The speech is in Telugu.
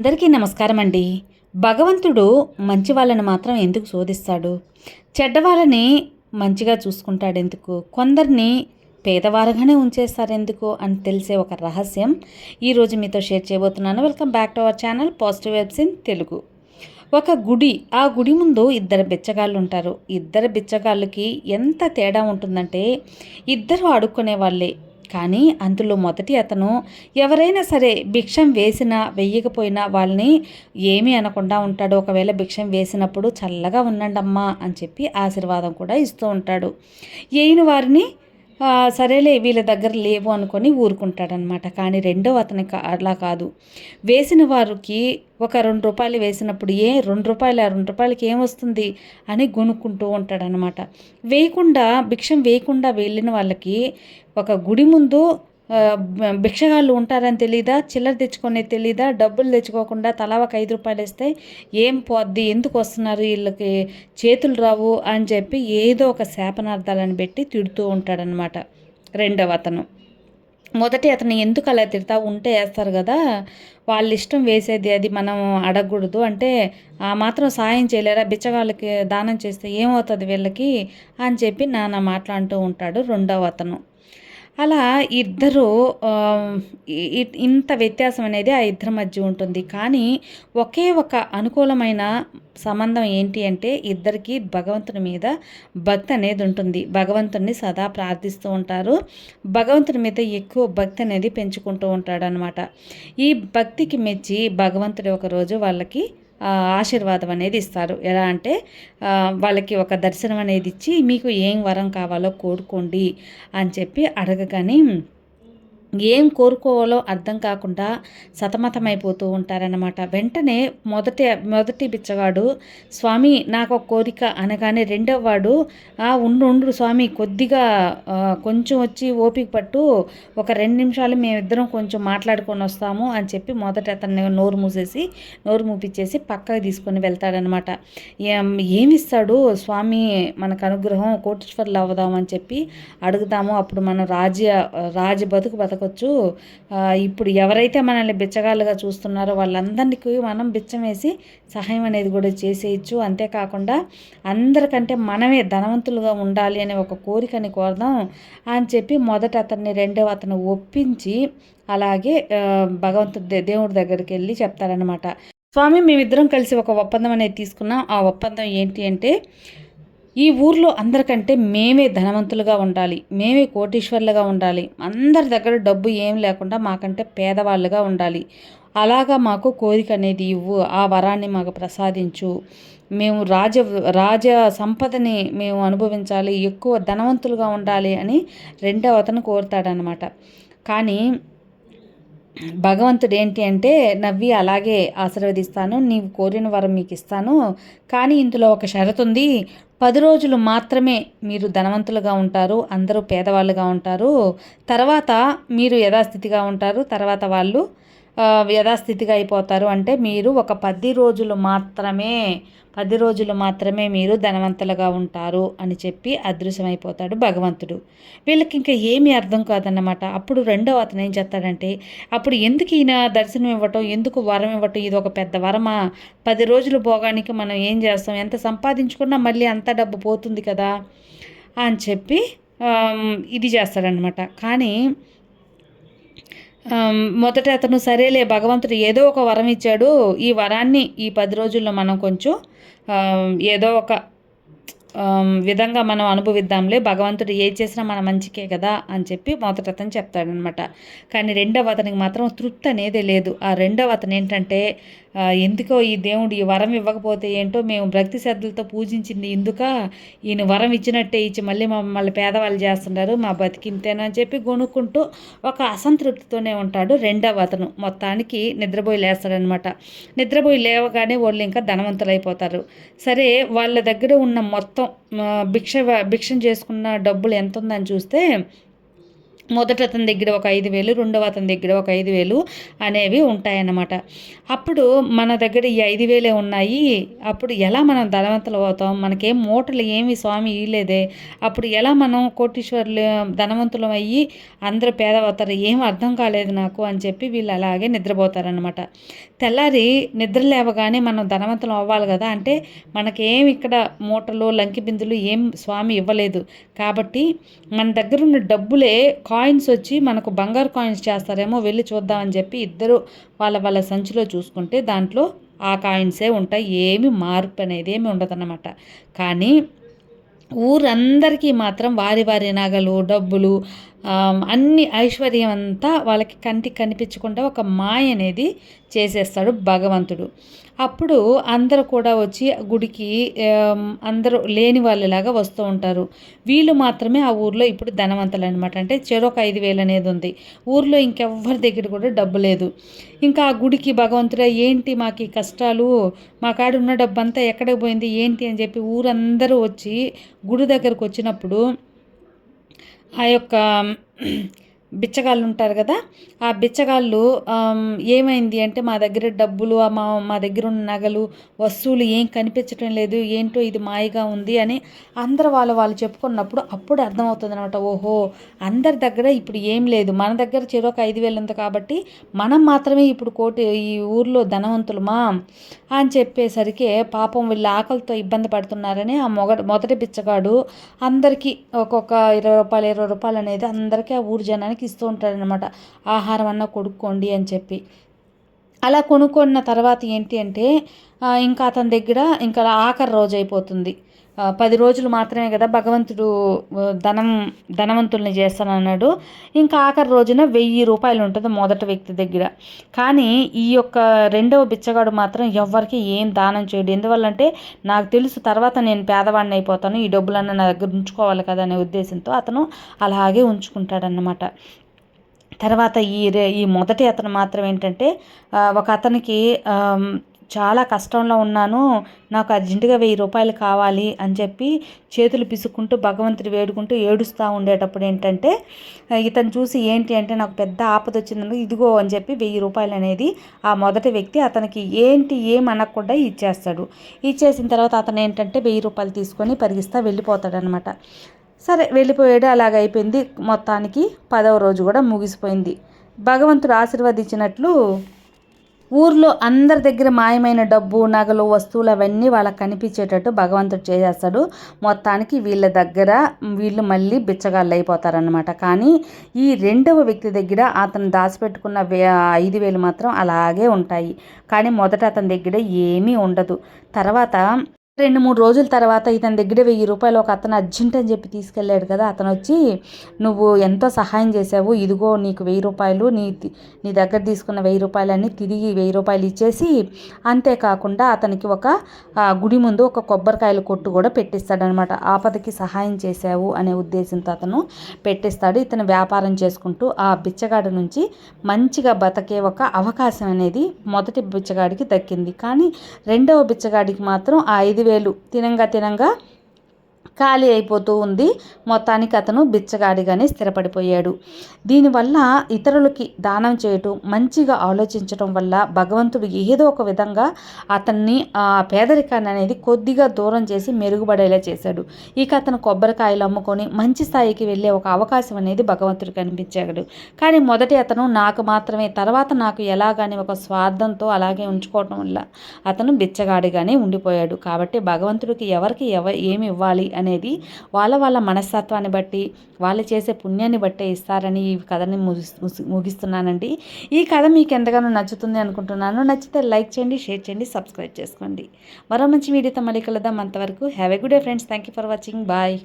అందరికీ నమస్కారం అండి భగవంతుడు మంచి వాళ్ళని మాత్రం ఎందుకు శోధిస్తాడు? చెడ్డవాళ్ళని మంచిగా చూసుకుంటాడు ఎందుకు కొందరిని పేదవారుగానే ఉంచేస్తారు ఎందుకు అని తెలిసే ఒక రహస్యం ఈరోజు మీతో షేర్ చేయబోతున్నాను. Welcome back to our channel positive vibes in Telugu. ఒక గుడి ఆ గుడి ముందు ఇద్దరు బిచ్చగాళ్ళు ఉంటారు ఇద్దరు బిచ్చగాళ్ళకి ఎంత తేడా ఉంటుందంటే ఇద్దరు అడుక్కునే వాళ్ళే. కానీ అందులో మొదటి అతను ఎవరైనా సరే భిక్షం వేసినా వెయ్యకపోయినా వాళ్ళని ఏమీ అనకుండా ఉంటాడు. ఒకవేళ భిక్షం వేసినప్పుడు చల్లగా ఉండండమ్మా అని చెప్పి ఆశీర్వాదం కూడా ఇస్తూ ఉంటాడు. ఏయిన వారిని సరేలే వీళ్ళ దగ్గర లేవు అనుకొని ఊరుకుంటాడనమాట. కానీ రెండో అతని అలా కాదు. వేసిన వారికి ఒక రెండు రూపాయలు వేసినప్పుడు ఏ రెండు రూపాయలు రెండు రూపాయలకి ఏమొస్తుంది అని గొనుక్కుంటూ ఉంటాడనమాట. వేయకుండా భిక్షం వేయకుండా వెళ్ళిన వాళ్ళకి ఒక గుడి ముందు భిక్షగాళ్ళు ఉంటారని తెలీదా? చిల్లర తెచ్చుకునే తెలీదా? డబ్బులు తెచ్చుకోకుండా తలా ఒక ఐదు రూపాయలు ఇస్తే ఏం పోద్ది? ఎందుకు వస్తున్నారు? వీళ్ళకి చేతులు రావు అని చెప్పి ఏదో ఒక శాపనార్థాలను పెట్టి తిడుతూ ఉంటాడనమాట రెండవ అతను. మొదటి అతను ఎందుకు అలా తిడతా? ఉంటే వేస్తారు కదా. వాళ్ళ ఇష్టం వేసేది అది మనం అడగకూడదు. అంటే ఆ మాత్రం సాయం చేయలేరా? బిచ్చగాళ్ళకి దానం చేస్తే ఏమవుతుంది వీళ్ళకి? అని చెప్పి నాన్న మాట్లాడుతూ ఉంటాడు రెండవ అతను. అలా ఇద్దరు ఇంత వ్యత్యాసం అనేది ఆ ఇద్దరి మధ్య ఉంటుంది. కానీ ఒకే ఒక అనుకూలమైన సంబంధం ఏంటి అంటే ఇద్దరికి భగవంతుని మీద భక్తి అనేది ఉంటుంది. భగవంతుని సదా ప్రార్థిస్తూ ఉంటారు. భగవంతుని మీద ఎక్కువ భక్తి అనేది పెంచుకుంటూ ఉంటాడనమాట ఈ భక్తికి మెచ్చి భగవంతుడు ఒకరోజు వాళ్ళకి ఆశీర్వాదం అనేది ఇస్తారు. ఎలా అంటే వాళ్ళకి ఒక దర్శనం అనేది ఇచ్చి మీకు ఏం వరం కావాలో కోరుకోండి అని చెప్పి అడగగానే ఏం కోరుకోవాలో అర్థం కాకుండా సతమతమైపోతూ ఉంటారన్నమాట. వెంటనే మొదటి మొదటి బిచ్చగాడు స్వామి నాకు ఒక కోరిక అనగానే రెండవ వాడు "ఆ, ఉండు ఉండు స్వామి కొద్దిగా కొంచెం వచ్చి ఓపిక పట్టు ఒక రెండు నిమిషాలు మేమిద్దరం కొంచెం మాట్లాడుకొని వస్తాము అని చెప్పి మొదట అతన్ని నోరు మూసేసి నోరు మూపించేసి పక్కకు తీసుకొని వెళ్తాడనమాట ఏమిస్తాడు స్వామి? మనకు అనుగ్రహం కోటీశ్వర్లు అవుదామని చెప్పి అడుగుదాము అప్పుడు మనం రాజ్య రాజ బతుకు బతుకు ఆ, ఇప్పుడు ఎవరైతే మనల్ని బిచ్చగాళ్ళుగా చూస్తున్నారో వాళ్ళందరికీ మనం బిచ్చం వేసి సహాయం అనేది కూడా చేసేయచ్చు. అంతేకాకుండా అందరికంటే మనమే ధనవంతులుగా ఉండాలి అనే ఒక కోరికని కోరదాం అని చెప్పి మొదట అతన్ని రెండవ అతను ఒప్పించి అలాగే భగవంతుడి దే- దేవుడి దగ్గరికి వెళ్ళి చెప్తారనమాట స్వామి మేమిద్దరం కలిసి ఒక ఒప్పందం అనేది తీసుకున్నాం. ఆ ఒప్పందం ఏంటి అంటే ఈ ఊర్లో అందరికంటే మేమే ధనవంతులుగా ఉండాలి. మేమే కోటీశ్వర్లుగా ఉండాలి. అందరి దగ్గర డబ్బు ఏం లేకుండా మాకంటే పేదవాళ్ళుగా ఉండాలి. అలాగా మాకు కోరిక అనేది ఇవ్వు ఆ వరాన్ని మాకు ప్రసాదించు. మేము రాజ రాజ సంపదని మేము అనుభవించాలి. ఎక్కువ ధనవంతులుగా ఉండాలి అని రెండవ అతను కోరుతాడనమాట కానీ భగవంతుడు ఏంటి అంటే నవ్వి అలాగే ఆశీర్వదిస్తాను నీవు కోరిన వరం మీకు ఇస్తాను కానీ ఇందులో ఒక షరతు ఉంది. పది రోజులు మాత్రమే మీరు ధనవంతులుగా ఉంటారు అందరూ పేదవాళ్ళుగా ఉంటారు. తర్వాత మీరు యథాస్థితిగా ఉంటారు తర్వాత వాళ్ళు యథాస్థితిగా అయిపోతారు. అంటే మీరు ఒక పది రోజులు మాత్రమే పది రోజులు మాత్రమే మీరు ధనవంతులుగా ఉంటారు అని చెప్పి అదృశ్యమైపోతాడు భగవంతుడు. వీళ్ళకి ఇంకా ఏమీ అర్థం కాదన్నమాట. అప్పుడు రెండవ అతను ఏం చేస్తాడంటే అప్పుడు ఎందుకు ఈయన దర్శనం ఇవ్వటం ఎందుకు వరం ఇవ్వటం ఇది ఒక పెద్ద వరమా? పది రోజులు పోగానికి మనం ఏం చేస్తాం? ఎంత సంపాదించుకున్నా మళ్ళీ అంత డబ్బు పోతుంది కదా అని చెప్పి ఇది చేస్తాడనమాట కానీ మొదట అతను సరేలే భగవంతుడు ఏదో ఒక వరం ఇచ్చాడు. ఈ వరాన్ని ఈ పది రోజుల్లో మనం కొంచెం ఏదో ఒక విధంగా మనం అనుభవిద్దాంలే. భగవంతుడు ఏ చేసినా మన మంచికే కదా అని చెప్పి మొదట అతను చెప్తాడనమాట కానీ రెండవ అతనికి మాత్రం తృప్తి అనేదే లేదు. ఆ రెండవ అతను ఏంటంటే ఎందుకో ఈ దేవుడు ఈ వరం ఇవ్వకపోతే ఏంటో మేము భక్తి శ్రద్ధలతో పూజించింది ఎందుక ఈయన వరం ఇచ్చినట్టే ఇచ్చి మళ్ళీ మమ్మల్ని పేదవాళ్ళు చేస్తున్నారు మా బతికింతేనని అని చెప్పి గొనుక్కుంటూ ఒక అసంతృప్తితోనే ఉంటాడు రెండవ అతను. మొత్తానికి నిద్రపోయి లేస్తాడనమాట. నిద్రపోయి లేవగానే వాళ్ళు ఇంకా ధనవంతులు అయిపోతారు సరే వాళ్ళ దగ్గర ఉన్న మొత్తం భిక్ష భిక్షం చేసుకున్న డబ్బులు ఎంత ఉందని చూస్తే మొదట అతని దగ్గర ఒక ఐదు వేలు రెండవ అతని దగ్గర ఒక ఐదు వేలు అనేవి ఉంటాయన్నమాట. అప్పుడు మన దగ్గర ఈ ఐదు వేలే ఉన్నాయి. అప్పుడు ఎలా మనం ధనవంతులు అవుతాం? మనకేం మూటలు ఏమి స్వామి ఇయలేదే అప్పుడు ఎలా మనం కోటీశ్వర్లు ధనవంతులం అయ్యి అందరూ పేదవతారు? ఏం అర్థం కాలేదు నాకు అని చెప్పి వీళ్ళు అలాగే నిద్రపోతారనమాట తెల్లారి నిద్ర లేవగానే మనం ధనవంతులం అవ్వాలి కదా? అంటే మనకేం ఇక్కడ మూటలు లంకి బిందులు ఏం స్వామి ఇవ్వలేదు. కాబట్టి మన దగ్గర ఉన్న డబ్బులే కాయిన్స్ వచ్చి మనకు బంగారు కాయిన్స్ చేస్తారేమో వెళ్ళి చూద్దామని చెప్పి ఇద్దరు వాళ్ళ వాళ్ళ సంచిలో చూసుకుంటే దాంట్లో ఆ కాయిన్సే ఉంటాయి. ఏమి మార్పు అనేది ఏమి ఉండదన్నమాట కానీ ఊరందరికీ మాత్రం వారి వారి నగలు డబ్బులు అన్ని ఐశ్వర్యం అంతా వాళ్ళకి కంటికి కనిపించకుండా ఒక మాయ అనేది చేసేస్తాడు భగవంతుడు. అప్పుడు అందరూ కూడా వచ్చి గుడికి అందరూ లేని వాళ్ళలాగా వస్తూ ఉంటారు. వీళ్ళు మాత్రమే ఆ ఊర్లో ఇప్పుడు ధనవంతులు అనమాట అంటే చెరొక ఐదు వేలు అనేది ఉంది. ఊర్లో ఇంకెవ్వరి దగ్గర కూడా డబ్బు లేదు. ఇంకా ఆ గుడికి భగవంతుడా ఏంటి మాకు ఈ కష్టాలు? మా కాడ ఉన్న డబ్బు అంతా ఎక్కడికి పోయింది? ఏంటి? అని చెప్పి ఊరందరూ వచ్చి గుడి దగ్గరకు వచ్చినప్పుడు ఆ యొక్క బిచ్చగాళ్ళు ఉంటారు కదా ఆ బిచ్చగాళ్ళు ఏమైంది అంటే మా దగ్గర డబ్బులు మా మా దగ్గర ఉన్న నగలు వస్తువులు ఏం కనిపించడం లేదు ఏంటో ఇది మాయగా ఉంది అని అందరు వాళ్ళు వాళ్ళు చెప్పుకున్నప్పుడు అప్పుడు అర్థమవుతుంది అనమాట ఓహో అందరి దగ్గర ఇప్పుడు ఏం లేదు. మన దగ్గర చెరొక ఐదు వేలు ఉంది కాబట్టి మనం మాత్రమే ఇప్పుడు కోటి ఈ ఊర్లో ధనవంతులమా అని చెప్పేసరికి పాపం వీళ్ళు ఆకలితో ఇబ్బంది పడుతున్నారని ఆ మొగ మొదటి బిచ్చగాడు అందరికీ ఒక్కొక్క ఇరవై రూపాయలు ఇరవై రూపాయలు అనేది అందరికీ ఆ ఊరు జనానికి మనకి ఇస్తూ ఉంటాడనమాట ఆహారం అన్న కొనుక్కోండి అని చెప్పి. అలా కొనుక్కున్న తర్వాత ఏంటి అంటే ఇంకా అతని దగ్గర ఇంకా ఆఖరి రోజు అయిపోతుంది పది రోజులు మాత్రమే కదా భగవంతుడు ధనం ధనవంతుల్ని చేస్తానన్నాడు. ఇంకా ఆఖరి రోజున వెయ్యి రూపాయలు ఉంటుంది మొదటి వ్యక్తి దగ్గర. కానీ ఈ యొక్క రెండవ బిచ్చగాడు మాత్రం ఎవరికి ఏం దానం చేయడు. ఎందువల్లంటే నాకు తెలుసు తర్వాత నేను పేదవాడిని అయిపోతాను ఈ డబ్బులన్నీ నా దగ్గర ఉంచుకోవాలి కదా అనే ఉద్దేశంతో అతను అలాగే ఉంచుకుంటాడన్నమాట. తర్వాత ఈ రే ఈ మొదటి అతను మాత్రం ఏంటంటే ఒక అతనికి చాలా కష్టంలో ఉన్నాను. నాకు అర్జెంటుగా వెయ్యి రూపాయలు కావాలి అని చెప్పి చేతులు పిసుక్కుంటూ భగవంతుడు వేడుకుంటూ ఏడుస్తూ ఉండేటప్పుడు ఏంటంటే ఇతను చూసి ఏంటి అంటే నాకు పెద్ద ఆపద వచ్చిందని ఇదిగో అని చెప్పి వెయ్యి రూపాయలు అనేది ఆ మొదటి వ్యక్తి అతనికి ఏంటి ఏం అనకుండా ఇచ్చేస్తాడు. ఇచ్చేసిన తర్వాత అతను ఏంటంటే వెయ్యి రూపాయలు తీసుకొని పరిగిస్తా వెళ్ళిపోతాడనమాట సరే వెళ్ళిపోయాడు. అలాగైపోయింది మొత్తానికి పదవ రోజు కూడా ముగిసిపోయింది. భగవంతుడు ఆశీర్వదించినట్లు ఊర్లో అందరి దగ్గర మాయమైన డబ్బు నగలు వస్తువులు అవన్నీ వాళ్ళకి కనిపించేటట్టు భగవంతుడు చేసేస్తాడు. మొత్తానికి వీళ్ళ దగ్గర వీళ్ళు మళ్ళీ బిచ్చగాళ్ళు అయిపోతారనమాట కానీ ఈ రెండవ వ్యక్తి దగ్గర అతను దాచిపెట్టుకున్న ఐదు వేలు మాత్రం అలాగే ఉంటాయి. కానీ మొదట అతని దగ్గర ఏమీ ఉండదు. తర్వాత రెండు మూడు రోజుల తర్వాత ఇతని దగ్గర వెయ్యి రూపాయలు ఒక అతను అర్జెంట్ అని చెప్పి తీసుకెళ్ళాడు కదా అతను వచ్చి నువ్వు ఎంతో సహాయం చేసావు ఇదిగో నీకు వెయ్యి రూపాయలు నీ నీ దగ్గర తీసుకున్న వెయ్యి రూపాయలన్నీ తిరిగి వెయ్యి రూపాయలు ఇచ్చేసి అంతేకాకుండా అతనికి ఒక గుడి ముందు ఒక కొబ్బరికాయల కొట్టు కూడా పెట్టిస్తాడనమాట. ఆపదకి సహాయం చేశావు అనే ఉద్దేశంతో అతను పెట్టిస్తాడు. ఇతను వ్యాపారం చేసుకుంటూ ఆ బిచ్చగాడి నుంచి మంచిగా బతకే ఒక అవకాశం అనేది మొదటి బిచ్చగాడికి దక్కింది. కానీ రెండవ బిచ్చగాడికి మాత్రం ఆ ఐదు వేలు. తినంగా తినంగా ఖాళీ అయిపోతూ ఉంది. మొత్తానికి అతను బిచ్చగాడిగానే స్థిరపడిపోయాడు. దీనివల్ల ఇతరులకి దానం చేయటం మంచిగా ఆలోచించటం వల్ల భగవంతుడు ఏదో ఒక విధంగా అతన్ని ఆ పేదరికాన్ని అనేది కొద్దిగా దూరం చేసి మెరుగుపడేలా చేశాడు. ఇక అతను కొబ్బరికాయలు అమ్ముకొని మంచి స్థాయికి వెళ్ళే ఒక అవకాశం అనేది భగవంతుడు కనిపించాడు. కానీ మొదటి అతను నాకు మాత్రమే తర్వాత నాకు ఎలాగాని ఒక స్వార్థంతో అలాగే ఉంచుకోవటం వల్ల అతను బిచ్చగాడిగానే ఉండిపోయాడు. కాబట్టి భగవంతుడికి ఎవరికి ఎవ ఏమి ఇవ్వాలి? అనేది వాళ్ళ వాళ్ళ మనస్తత్వాన్ని బట్టి వాళ్ళు చేసే పుణ్యాన్ని బట్టే ఇస్తారని ఈ కథని ముగిస్తున్నానండి. ఈ కథ మీకు ఎంతగానో నచ్చుతుంది అనుకుంటున్నాను. నచ్చితే లైక్ చేయండి షేర్ చేయండి సబ్స్క్రైబ్ చేసుకోండి. మరో మంచి వీడియోతో మళ్ళీ కలుద్దాం. అంతవరకు have a good day friends. Thank you for watching. Bye.